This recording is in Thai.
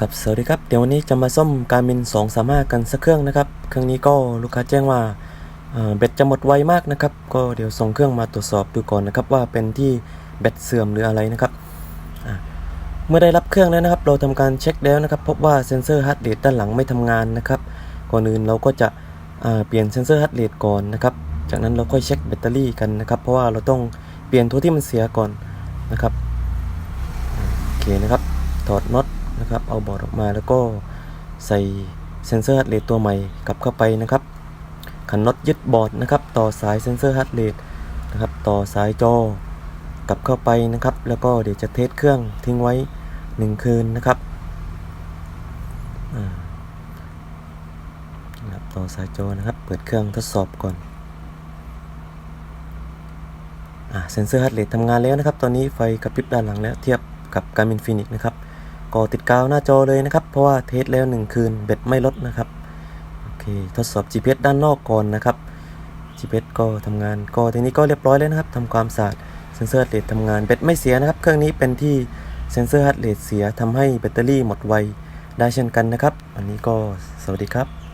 ครับสวัสดีครับเดี๋ยววันนี้จะมาซ่อมการมิน235กันสักเครื่องนะครับ เครื่องนี้ก็ลูกค้าแจ้งว่าเอ่อแบตจะหมดไวมากนะครับ ก็เดี๋ยวส่งเครื่องมาตรวจสอบดูก่อนนะครับว่าเป็นที่แบตเสื่อมหรืออะไรนะครับเมื่อได้รับเครื่องแล้วนะครับ เราทำการเช็คแล้วนะครับ พบว่าเซ็นเซอร์ฮาร์ดเรทด้านหลังไม่ทำงานนะครับก่อนอื่นเราก็จะเปลี่ยนเซ็นเซอร์ฮาร์ดเรทก่อนนะครับ จากนั้นเราค่อยเช็คแบตเตอรี่กันนะครับ เพราะว่าเราต้องเปลี่ยนตัวที่มันเสียก่อนนะครับโอเคนะครับถอดน็อต นะครับ เอาบอร์ดออกมาแล้วก็ใส่เซ็นเซอร์ฮาร์ดเรทตัวใหม่กลับเข้าไปนะครับขันน็อตยึดบอร์ดนะครับ ต่อสายเซ็นเซอร์ฮาร์ดเรทนะครับ ต่อสายจอกลับเข้าไปนะครับ แล้วก็เดี๋ยวจะเทสเครื่องทิ้งไว้ 1 คืนนะครับอ่านะครับต่อสายจอนะครับ เปิดเครื่องทดสอบก่อนเซนเซอร์ฮาร์ดเรททำงานแล้วนะครับ ตอนนี้ไฟกระพริบด้านหลังแล้วเทียบกับ Garmin Phoenix นะครับ ก็ติดกาวหน้าจอเลยนะครับ เพราะว่าเทสแล้ว 1 คืนเบ็ดไม่ลดนะครับโอเคทดสอบ GPS ด้านนอกก่อนนะครับ GPS ก็ทำงานก็ทีนี้ก็เรียบร้อยแล้วนะครับทำความสะอาดเซนเซอร์ฮาร์ดเรททำงานแบตไม่เสียนะครับ เครื่องนี้เป็นที่เซนเซอร์ฮัตเรทเสียทำให้แบตเตอรี่หมดไวได้เช่นกันนะครับ อันนี้ก็สวัสดีครับ